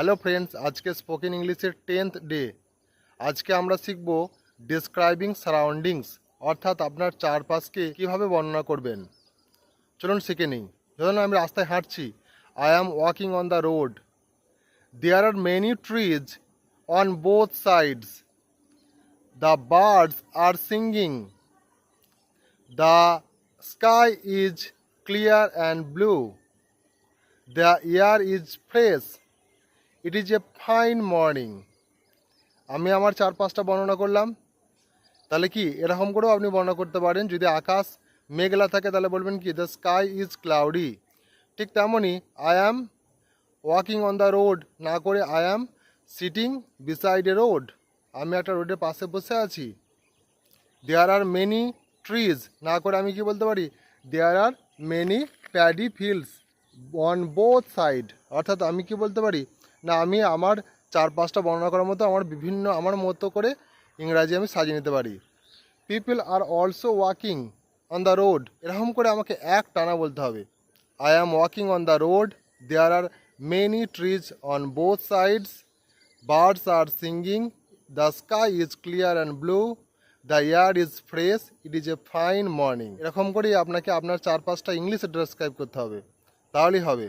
Hello friends, আজকে spoken ইংলিশের tenth day. আজকে আমরা শিখব ডিসক্রাইবিং সারাউন্ডিংস অর্থাৎ আপনার চারপাশকে কীভাবে বর্ণনা করবেন। চলুন শিখে নিই। ধরুন আমি রাস্তায় হাঁটছি। I am walking on the road there are many trees on both sides the birds are singing the sky is clear and blue the air is fresh it is a fine morning আমি আমার চার পাঁচটা বর্ণনা করলাম। তাহলে কি এরকম করেও আপনি বর্ণনা করতে পারেন, যদি আকাশ মেঘলা থাকে তাহলে বলবেন কি দ্য স্কাই ইজ ক্লাউডি ঠিক তেমনই I am walking on the road না করে I am sitting beside a road আমি একটা রোডের পাশে বসে আছি। দেয়ার আর মেনি ট্রিজ না করে আমি কি বলতে পারি? There are many paddy fields on both side অর্থাৎ আমি কি বলতে পারি? না, আমি আমার চার পাঁচটা বর্ণনা করার মতো আমার বিভিন্ন, আমার মতো করে ইংরাজি আমি সাজিয়ে নিতে পারি। People are also walking on the road এরকম করে আমাকে এক টানা বলতে হবে। I am walking on the road there are many trees on both sides birds are singing the sky is clear and blue the air is fresh it is a fine morning এরকম করেই আপনাকে আপনার চার পাঁচটা ইংলিশে describe করতে হবে। তাহলেই হবে।